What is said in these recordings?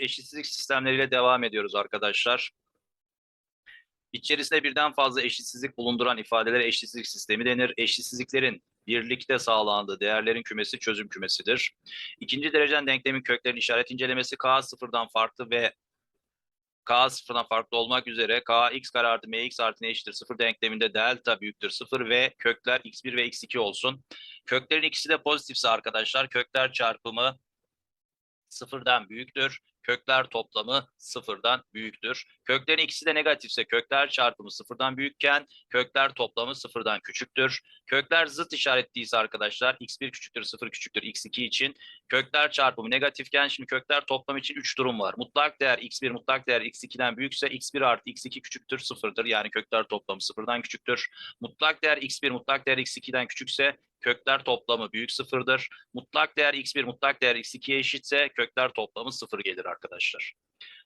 eşitsizlik sistemleriyle devam ediyoruz arkadaşlar. İçerisinde birden fazla eşitsizlik bulunduran ifadelere eşitsizlik sistemi denir. Eşitsizliklerin birlikte sağlandığı değerlerin kümesi çözüm kümesidir. İkinci dereceden denklemin köklerin işaret incelemesi k sıfırdan farklı ve k sıfırdan farklı olmak üzere k x kare artı mx artı n eşittir sıfır denkleminde delta büyüktür sıfır ve kökler x1 ve x2 olsun. Köklerin ikisi de pozitifse arkadaşlar kökler çarpımı sıfırdan büyüktür. Kökler toplamı sıfırdan büyüktür. Köklerin ikisi de negatifse kökler çarpımı sıfırdan büyükken kökler toplamı sıfırdan küçüktür. Kökler zıt işaretliyse arkadaşlar x1 küçüktür 0 küçüktür x2 için kökler çarpımı negatifken şimdi kökler toplamı için 3 durum var. Mutlak değer x1 mutlak değer x2'den büyükse x1 artı x2 küçüktür sıfırdır. Yani kökler toplamı sıfırdan küçüktür. Mutlak değer x1 mutlak değer x2'den küçükse kökler toplamı büyük sıfırdır. Mutlak değer x1 mutlak değer x2'ye eşitse kökler toplamı sıfır gelir arkadaşlar.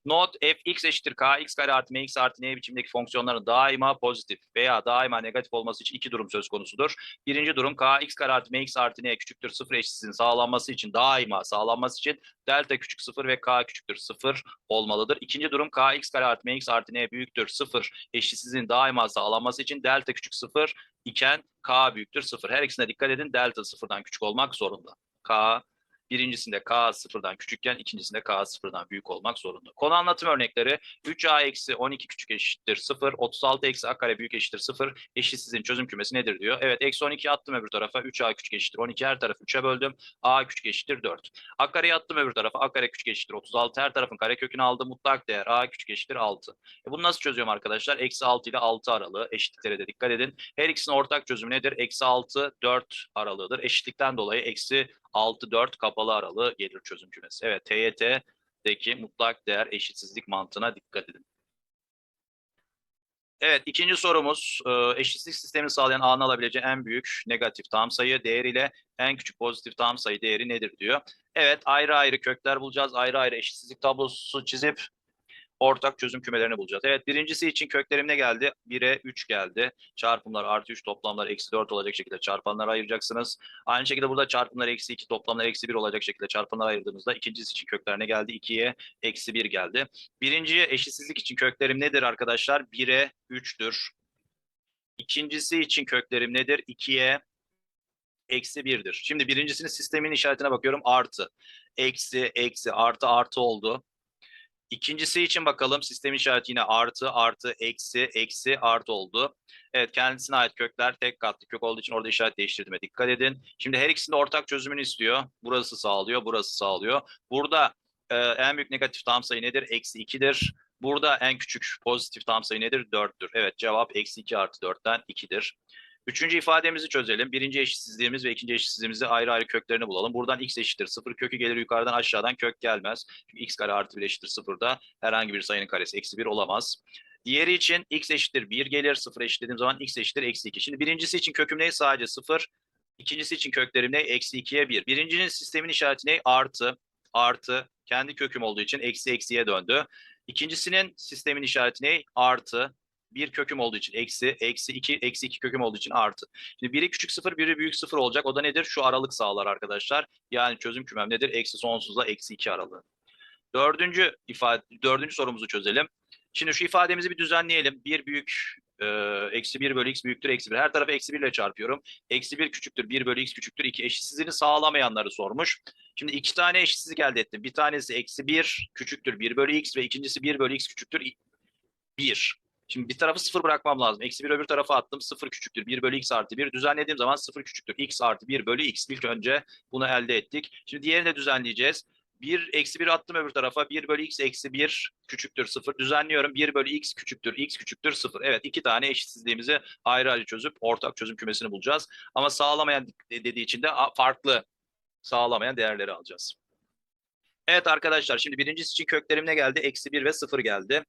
Not fx eşittir kx kare artı mx artı n biçimdeki fonksiyonların daima pozitif veya daima negatif olması için iki durum söz konusudur. Birinci durum kx kare artı mx artı n küçüktür sıfır eşitsizliğinin sağlanması için daima sağlanması için delta küçük sıfır ve k küçüktür sıfır olmalıdır. İkinci durum kx kare artı mx artı n büyüktür sıfır eşitsizliğin daima sağlanması için delta küçük sıfır iken k büyüktür sıfır. Her ikisine dikkat edin delta sıfırdan küçük olmak zorunda. k Birincisinde k sıfırdan küçükken ikincisinde k sıfırdan büyük olmak zorunda. Konu anlatım örnekleri 3a eksi 12 küçük eşittir 0, 36 eksi a kare büyük eşittir 0, eşitsizliğin çözüm kümesi nedir diyor. Evet eksi 12 attım öbür tarafa 3a küçük eşittir 12 her tarafı 3'e böldüm. a küçük eşittir 4. a kareyi attım öbür tarafa a kare küçük eşittir 36 her tarafın kare kökünü aldım mutlak değer a küçük eşittir 6. E bunu nasıl çözüyorum arkadaşlar? Eksi 6 ile 6 aralığı eşitliklere de dikkat edin. Her ikisinin ortak çözümü nedir? Eksi 6 4 aralığıdır. Eşitlikten dolayı eksi 6-4 kapalı aralığı gelir çözüm cümlesi. Evet TYT'deki mutlak değer eşitsizlik mantığına dikkat edin. Evet ikinci sorumuz e, eşitsizlik sistemini sağlayan A'nın alabileceği en büyük negatif tam sayı değeriyle en küçük pozitif tam sayı değeri nedir diyor. Evet ayrı ayrı kökler bulacağız. Ayrı ayrı eşitsizlik tablosu çizip ortak çözüm kümelerini bulacağız. Evet birincisi için köklerim ne geldi? 1'e 3 geldi. Çarpımlar artı 3 toplamlar eksi 4 olacak şekilde çarpanlara ayıracaksınız. Aynı şekilde burada çarpımlar eksi 2 toplamlar eksi 1 olacak şekilde çarpanlara ayırdığımızda ikincisi için kökler ne geldi? 2'ye eksi 1 geldi. Birinciye eşitsizlik için köklerim nedir arkadaşlar? 1'e 3'tür. İkincisi için köklerim nedir? 2'ye eksi 1'dir. Şimdi birincisinin sistemin işaretine bakıyorum. Artı. Eksi, eksi, artı, artı oldu. İkincisi için bakalım sistemin işareti yine artı, artı, eksi, eksi, artı oldu. Evet kendisine ait kökler tek katlı kök olduğu için orada işaret değiştirdiğime dikkat edin. Şimdi her ikisinde ortak çözümünü istiyor. Burası sağlıyor, burası sağlıyor. Burada e, en büyük negatif tam sayı nedir? Eksi 2'dir. Burada en küçük pozitif tam sayı nedir? 4'tür. Evet cevap eksi 2 artı 4'ten 2'dir. Üçüncü ifademizi çözelim. Birinci eşitsizliğimiz ve ikinci eşitsizliğimizi ayrı ayrı köklerini bulalım. Buradan x eşittir 0 kökü gelir yukarıdan aşağıdan kök gelmez. Çünkü x kare artı 1 eşittir 0'da herhangi bir sayının karesi eksi 1 olamaz. Diğeri için x eşittir 1 gelir. 0 eşitlediğim zaman x eşittir eksi 2. Şimdi birincisi için köküm ne? Sadece 0. İkincisi için köklerim ne? Eksi 2'ye 1. Birincinin sistemin işareti ne? Artı. Artı. Kendi köküm olduğu için eksi eksiye döndü. İkincisinin sistemin işareti ne? Artı bir köküm olduğu için eksi, eksi iki, eksi iki köküm olduğu için artı. Şimdi biri küçük sıfır, biri büyük sıfır olacak. O da nedir? Şu aralık sağlar arkadaşlar. Yani çözüm kümem nedir? Eksi sonsuzla eksi iki aralığı. Dördüncü ifade, dördüncü sorumuzu çözelim. Şimdi şu ifademizi bir düzenleyelim. Bir büyük e, eksi 1 bölü x büyüktür eksi 1. Her tarafı eksi 1 ile çarpıyorum. Eksi 1 küçüktür 1 bölü x küçüktür 2. Eşitsizliğini sağlamayanları sormuş. Şimdi iki tane eşitsizlik elde ettim. Bir tanesi eksi 1 küçüktür 1 bölü x ve ikincisi 1 bölü x küçüktür 1. Şimdi bir tarafı sıfır bırakmam lazım. Eksi bir öbür tarafa attım. Sıfır küçüktür. bir bölü x artı bir. Düzenlediğim zaman sıfır küçüktür. x artı bir bölü x. İlk önce bunu elde ettik. Şimdi diğerini de düzenleyeceğiz. 1 eksi 1 attım öbür tarafa. 1 bölü x eksi 1 küçüktür 0. Düzenliyorum. 1 bölü x küçüktür. x küçüktür 0. Evet iki tane eşitsizliğimizi ayrı ayrı çözüp ortak çözüm kümesini bulacağız. Ama sağlamayan dediği için de farklı sağlamayan değerleri alacağız. Evet arkadaşlar şimdi birincisi için köklerim ne geldi? Eksi 1 ve 0 geldi.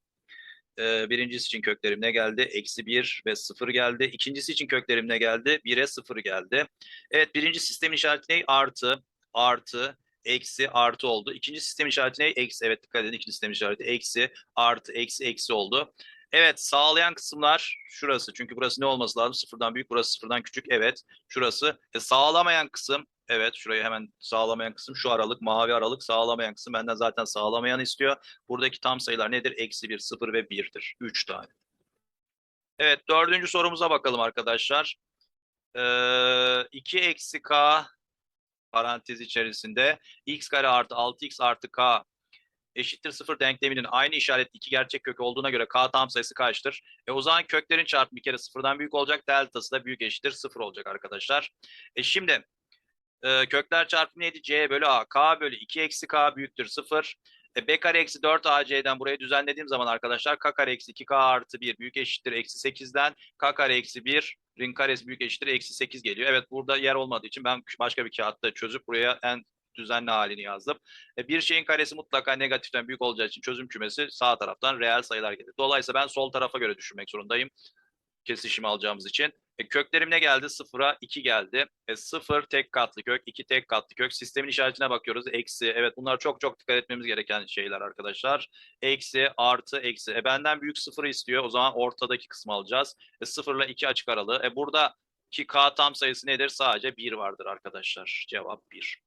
Ee, birincisi için köklerim ne geldi? Eksi 1 ve 0 geldi. İkincisi için köklerim ne geldi? 1'e 0 geldi. Evet birinci sistemin işareti ne? Artı, artı, eksi, artı oldu. İkinci sistem işareti ne? Eksi. Evet dikkat edin ikinci sistem işareti eksi, artı, eksi, eksi oldu. Evet sağlayan kısımlar şurası. Çünkü burası ne olması lazım? Sıfırdan büyük, burası sıfırdan küçük. Evet şurası. E, sağlamayan kısım Evet şurayı hemen sağlamayan kısım şu aralık mavi aralık sağlamayan kısım benden zaten sağlamayan istiyor. Buradaki tam sayılar nedir? Eksi 1, 0 ve 1'dir. 3 tane. Evet dördüncü sorumuza bakalım arkadaşlar. Ee, 2 eksi k parantez içerisinde x kare artı 6x artı k eşittir 0 denkleminin aynı işaretli iki gerçek kök olduğuna göre k tam sayısı kaçtır? E o zaman köklerin çarpımı bir kere sıfırdan büyük olacak. Deltası da büyük eşittir 0 olacak arkadaşlar. E şimdi e, kökler çarpımı neydi? c bölü a. k bölü 2 eksi k büyüktür 0. E, b kare eksi 4 ac'den burayı düzenlediğim zaman arkadaşlar k kare eksi 2k artı 1 büyük eşittir eksi 8'den k kare eksi 1 ring karesi büyük eşittir eksi 8 geliyor. Evet burada yer olmadığı için ben başka bir kağıtta çözüp buraya en düzenli halini yazdım. E, bir şeyin karesi mutlaka negatiften büyük olacağı için çözüm kümesi sağ taraftan reel sayılar gelir. Dolayısıyla ben sol tarafa göre düşünmek zorundayım. Kesişimi alacağımız için. E, köklerim ne geldi? Sıfıra 2 geldi. E, sıfır tek katlı kök, 2 tek katlı kök. Sistemin işaretine bakıyoruz. Eksi. Evet bunlar çok çok dikkat etmemiz gereken şeyler arkadaşlar. Eksi, artı, eksi. E, benden büyük sıfırı istiyor. O zaman ortadaki kısmı alacağız. E, sıfırla 2 açık aralığı. E, burada ki k tam sayısı nedir? Sadece 1 vardır arkadaşlar. Cevap 1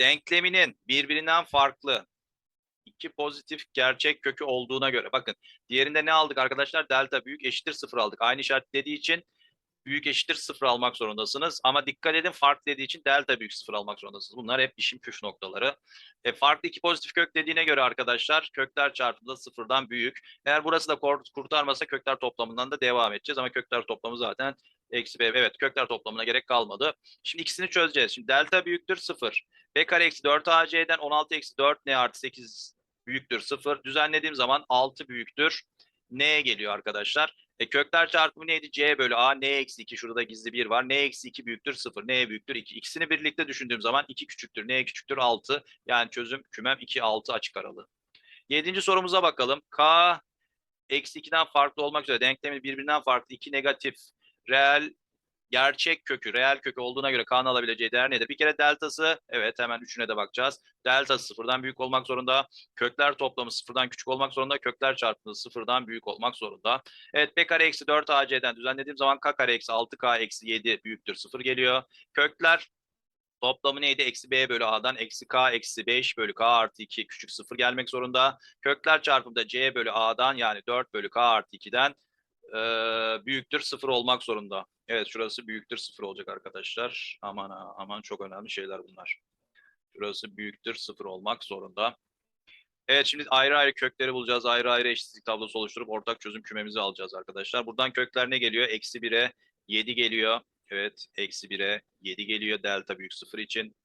denkleminin birbirinden farklı iki pozitif gerçek kökü olduğuna göre. Bakın diğerinde ne aldık arkadaşlar? Delta büyük eşittir sıfır aldık. Aynı işaretlediği için büyük eşittir sıfır almak zorundasınız. Ama dikkat edin farklı dediği için delta büyük sıfır almak zorundasınız. Bunlar hep işin püf noktaları. E, farklı iki pozitif kök dediğine göre arkadaşlar kökler çarpımında sıfırdan büyük. Eğer burası da kurtarmasa kökler toplamından da devam edeceğiz. Ama kökler toplamı zaten eksi b evet kökler toplamına gerek kalmadı. Şimdi ikisini çözeceğiz. Şimdi delta büyüktür sıfır. B kare eksi 4 ac'den 16 eksi 4 n artı 8 büyüktür 0. Düzenlediğim zaman 6 büyüktür. N'ye geliyor arkadaşlar. E, kökler çarpımı neydi? C bölü A. N eksi 2. Şurada gizli 1 var. N eksi 2 büyüktür 0. N büyüktür 2. İkisini birlikte düşündüğüm zaman 2 küçüktür. N küçüktür 6. Yani çözüm kümem 2, 6 açık aralığı. Yedinci sorumuza bakalım. K eksi 2'den farklı olmak üzere denklemin birbirinden farklı iki negatif reel gerçek kökü, reel kökü olduğuna göre K'nın alabileceği değer nedir? Bir kere deltası, evet hemen üçüne de bakacağız. Delta sıfırdan büyük olmak zorunda. Kökler toplamı sıfırdan küçük olmak zorunda. Kökler çarpımı sıfırdan büyük olmak zorunda. Evet b kare eksi 4 ac'den düzenlediğim zaman k kare eksi 6k eksi 7 büyüktür sıfır geliyor. Kökler Toplamı neydi? Eksi b bölü a'dan eksi k eksi 5 bölü k artı 2 küçük sıfır gelmek zorunda. Kökler çarpımı da c bölü a'dan yani 4 bölü k artı 2'den e, büyüktür sıfır olmak zorunda. Evet şurası büyüktür sıfır olacak arkadaşlar. Aman aman çok önemli şeyler bunlar. Şurası büyüktür sıfır olmak zorunda. Evet şimdi ayrı ayrı kökleri bulacağız. Ayrı ayrı eşitlik tablosu oluşturup ortak çözüm kümemizi alacağız arkadaşlar. Buradan kökler ne geliyor? Eksi 1'e 7 geliyor. Evet eksi 1'e 7 geliyor delta büyük sıfır için.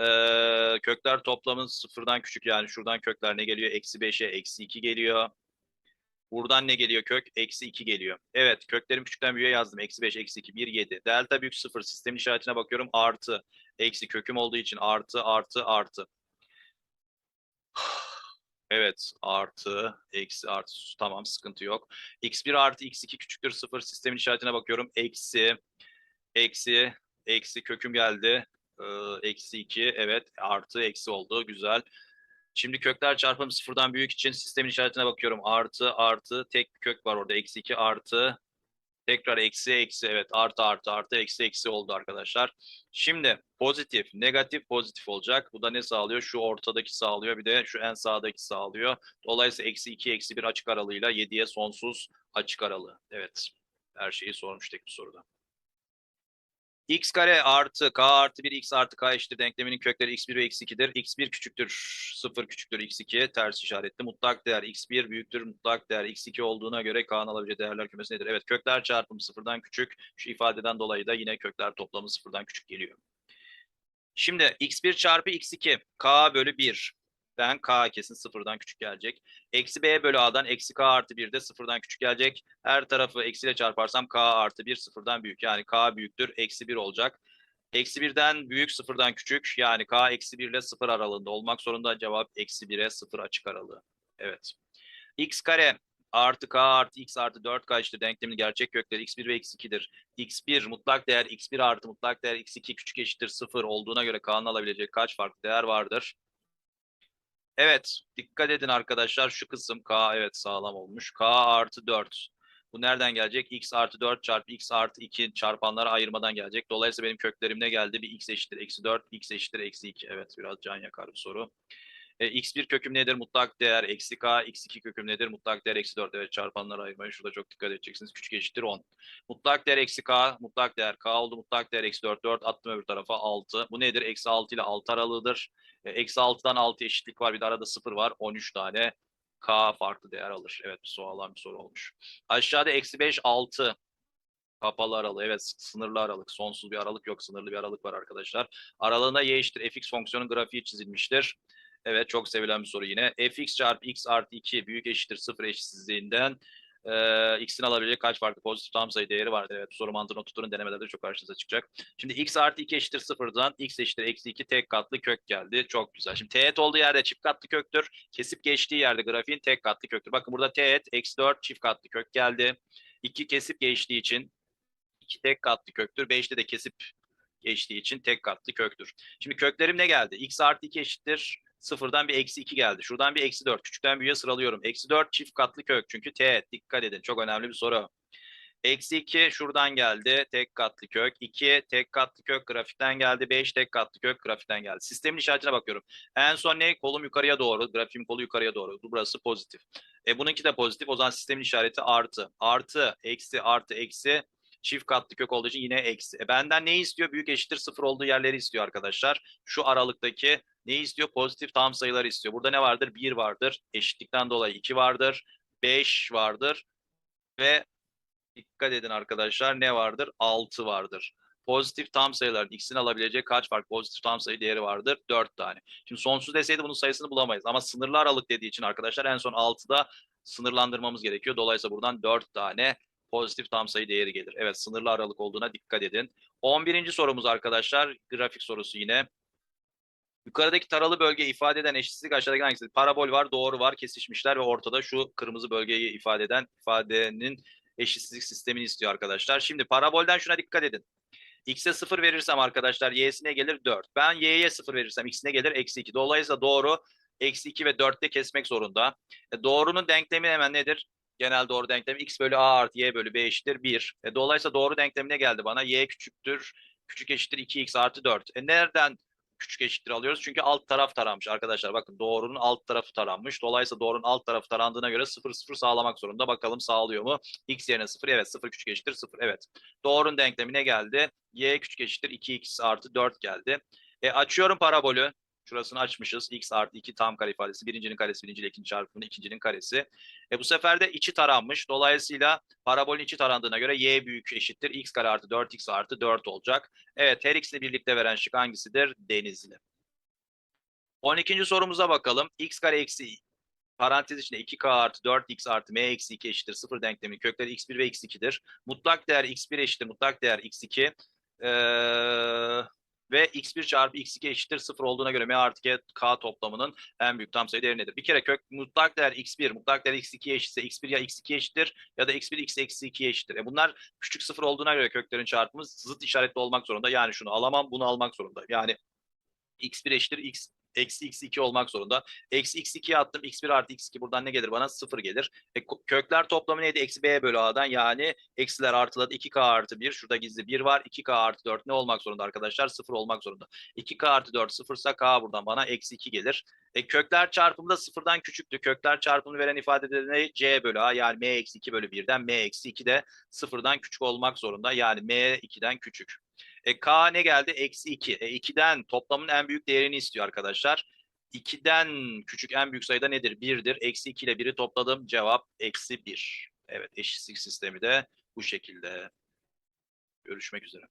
Ee, kökler toplamın sıfırdan küçük yani şuradan kökler ne geliyor? Eksi 5'e eksi 2 geliyor. Buradan ne geliyor kök? Eksi 2 geliyor. Evet köklerim küçükten büyüğe yazdım. Eksi 5, eksi 2, 1, 7. Delta büyük 0. Sistemin işaretine bakıyorum. Artı. Eksi köküm olduğu için artı, artı, artı. Evet artı, eksi, artı. Tamam sıkıntı yok. x1 artı x2 küçüktür 0. Sistemin işaretine bakıyorum. Eksi, eksi, eksi köküm geldi. Ee, eksi 2 evet artı eksi oldu. Güzel. Şimdi kökler çarpımı sıfırdan büyük için sistemin işaretine bakıyorum. Artı artı tek kök var orada. Eksi 2 artı tekrar eksi eksi evet artı artı artı eksi eksi oldu arkadaşlar. Şimdi pozitif negatif pozitif olacak. Bu da ne sağlıyor? Şu ortadaki sağlıyor bir de şu en sağdaki sağlıyor. Dolayısıyla eksi 2 eksi 1 açık aralığıyla 7'ye sonsuz açık aralığı. Evet her şeyi sormuştuk bu soruda x kare artı k artı 1 x artı k eşittir denkleminin kökleri x1 ve x2'dir. x1 küçüktür 0 küçüktür x2 ters işaretli. Mutlak değer x1 büyüktür mutlak değer x2 olduğuna göre k'nın alabileceği değerler kümesi nedir? Evet kökler çarpımı sıfırdan küçük. Şu ifadeden dolayı da yine kökler toplamı sıfırdan küçük geliyor. Şimdi x1 çarpı x2 k bölü 1 ben k kesin sıfırdan küçük gelecek. Eksi b bölü a'dan eksi k artı 1 de sıfırdan küçük gelecek. Her tarafı eksiyle çarparsam k artı 1 sıfırdan büyük. Yani k büyüktür eksi 1 olacak. Eksi 1'den büyük sıfırdan küçük yani k eksi 1 ile sıfır aralığında olmak zorunda. Cevap eksi 1'e sıfır açık aralığı. Evet. x kare artı k artı x artı 4k işte denklemin gerçek kökleri x1 ve x2'dir. x1 mutlak değer x1 artı mutlak değer x2 küçük eşittir 0 olduğuna göre k'nın alabilecek kaç farklı değer vardır? Evet, dikkat edin arkadaşlar şu kısım K evet sağlam olmuş. K artı 4. Bu nereden gelecek? x artı 4 çarpı x artı 2 çarpanları ayırmadan gelecek. Dolayısıyla benim köklerim ne geldi? Bir x eşittir eksi 4, x eşittir eksi 2. Evet biraz can yakar bir soru. E, x1 köküm nedir? Mutlak değer eksi k. x2 köküm nedir? Mutlak değer eksi 4. Evet çarpanları ayırmayın. Şurada çok dikkat edeceksiniz. Küçük eşittir 10. Mutlak değer eksi k. Mutlak değer k oldu. Mutlak değer eksi 4. 4 attım öbür tarafa 6. Bu nedir? Eksi 6 ile 6 aralığıdır. E, Eksi 6'dan 6 eşitlik var. Bir de arada 0 var. 13 tane k farklı değer alır. Evet bir soru alan bir soru olmuş. Aşağıda eksi 5 6 kapalı aralığı. Evet sınırlı aralık. Sonsuz bir aralık yok. Sınırlı bir aralık var arkadaşlar. Aralığına y eşittir fx fonksiyonun grafiği çizilmiştir. Evet çok sevilen bir soru yine. fx çarpı x artı 2 büyük eşittir 0 eşitsizliğinden e, x'in alabilecek kaç farklı pozitif tam sayı değeri vardır? Evet soru mantığını oturtun denemelerde çok karşınıza çıkacak. Şimdi x artı 2 eşittir 0'dan x eşittir eksi 2 tek katlı kök geldi. Çok güzel. Şimdi teğet olduğu yerde çift katlı köktür. Kesip geçtiği yerde grafiğin tek katlı köktür. Bakın burada teğet eksi 4 çift katlı kök geldi. 2 kesip geçtiği için 2 tek katlı köktür. 5'te de kesip geçtiği için tek katlı köktür. Şimdi köklerim ne geldi? x artı 2 eşittir sıfırdan bir eksi 2 geldi. Şuradan bir eksi 4. Küçükten büyüğe sıralıyorum. Eksi 4 çift katlı kök. Çünkü teğet. Dikkat edin. Çok önemli bir soru. Eksi 2 şuradan geldi. Tek katlı kök. 2 tek katlı kök grafikten geldi. 5 tek katlı kök grafikten geldi. Sistemin işaretine bakıyorum. En son ne? Kolum yukarıya doğru. Grafiğim kolu yukarıya doğru. Burası pozitif. E bununki de pozitif. O zaman sistemin işareti artı. Artı, eksi, artı, eksi. Çift katlı kök olduğu için yine eksi. E benden ne istiyor? Büyük eşittir sıfır olduğu yerleri istiyor arkadaşlar. Şu aralıktaki ne istiyor? Pozitif tam sayıları istiyor. Burada ne vardır? 1 vardır. Eşitlikten dolayı 2 vardır. 5 vardır. Ve dikkat edin arkadaşlar ne vardır? 6 vardır. Pozitif tam sayıların x'in alabileceği kaç farklı pozitif tam sayı değeri vardır? 4 tane. Şimdi sonsuz deseydi bunun sayısını bulamayız. Ama sınırlı aralık dediği için arkadaşlar en son 6'da sınırlandırmamız gerekiyor. Dolayısıyla buradan 4 tane pozitif tam sayı değeri gelir. Evet sınırlı aralık olduğuna dikkat edin. 11. sorumuz arkadaşlar grafik sorusu yine. Yukarıdaki taralı bölge ifade eden eşitsizlik aşağıdaki hangisi? Parabol var, doğru var, kesişmişler ve ortada şu kırmızı bölgeyi ifade eden ifadenin eşitsizlik sistemini istiyor arkadaşlar. Şimdi parabolden şuna dikkat edin. X'e 0 verirsem arkadaşlar y'sine gelir 4. Ben y'ye 0 verirsem x'ine gelir eksi 2. Dolayısıyla doğru eksi 2 ve 4'te kesmek zorunda. E, doğrunun denklemi hemen nedir? Genel doğru denklemi x bölü a artı y bölü b eşittir 1. E, dolayısıyla doğru denklemine geldi bana. y küçüktür, küçük eşittir 2x artı 4. E, nereden küçük eşittir alıyoruz? Çünkü alt taraf taranmış arkadaşlar. Bakın doğrunun alt tarafı taranmış. Dolayısıyla doğrunun alt tarafı tarandığına göre 0 0 sağlamak zorunda. Bakalım sağlıyor mu? x yerine 0 evet 0 küçük eşittir 0 evet. Doğrunun denklemine geldi. y küçük eşittir 2x artı 4 geldi. E, açıyorum parabolü. Şurasını açmışız. x artı 2 tam kare ifadesi. Birincinin karesi, birinciyle ikinci çarpımı, ikincinin karesi. E bu sefer de içi taranmış. Dolayısıyla parabolün içi tarandığına göre y büyük eşittir. x kare artı 4x artı 4 olacak. Evet her ikisini birlikte veren şık hangisidir? Denizli. 12. sorumuza bakalım. x kare eksi parantez içinde 2k artı 4x artı m eksi 2 eşittir 0 denklemin kökleri x1 ve x2'dir. Mutlak değer x1 eşittir mutlak değer x2. Ee, ve x1 çarpı x2 eşittir 0 olduğuna göre m artı k, k toplamının en büyük tam sayı değeri nedir? Bir kere kök mutlak değer x1, mutlak değer x2 eşitse x1 ya x2 eşittir ya da x1 x eksi 2 eşittir. E bunlar küçük sıfır olduğuna göre köklerin çarpımı zıt işaretli olmak zorunda. Yani şunu alamam bunu almak zorunda. Yani x1 eşittir x eksi x2 olmak zorunda. Eksi x2'ye attım. x1 artı x2 buradan ne gelir bana? 0 gelir. E, kökler toplamı neydi? Eksi b bölü a'dan yani eksiler artıladı. 2k artı 1. Şurada gizli 1 var. 2k artı 4 ne olmak zorunda arkadaşlar? 0 olmak zorunda. 2k artı 4 sıfırsa k buradan bana eksi 2 gelir. E, kökler çarpımı da sıfırdan küçüktü. Kökler çarpımını veren ifadede ne? c bölü a yani m eksi 2 bölü 1'den m eksi 2 de sıfırdan küçük olmak zorunda. Yani m 2'den küçük. E, K ne geldi? Eksi 2. E, 2'den toplamın en büyük değerini istiyor arkadaşlar. 2'den küçük en büyük sayıda nedir? 1'dir. Eksi 2 ile 1'i topladım. Cevap eksi 1. Evet eşitlik sistemi de bu şekilde. Görüşmek üzere.